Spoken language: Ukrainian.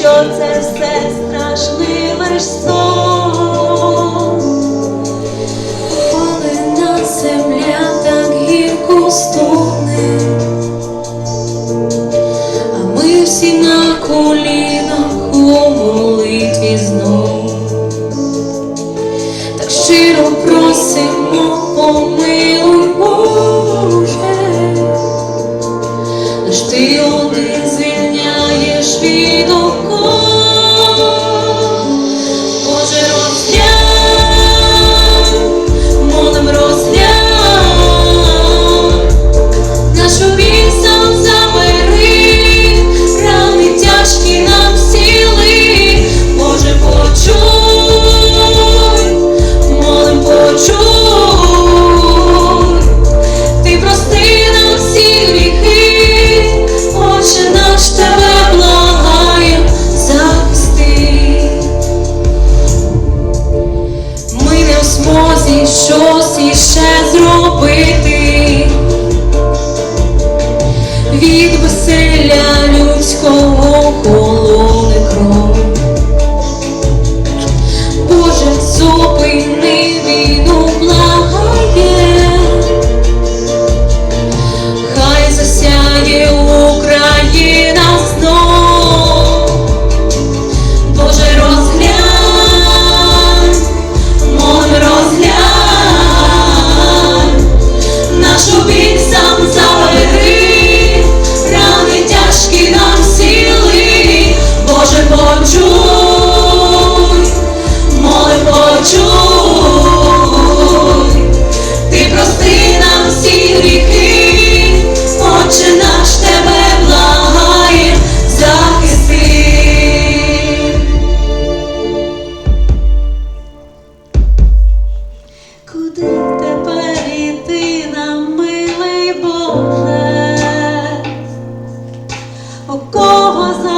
що це все страшний лиш сон, коли на земля так гірко стуне, а ми всі на колінах у молитві знов, так щиро просимо помилуй Боже, лиш ти один. щось іще зробити від веселя людського холоне кров. Боже, зупини війну. Oh, go on.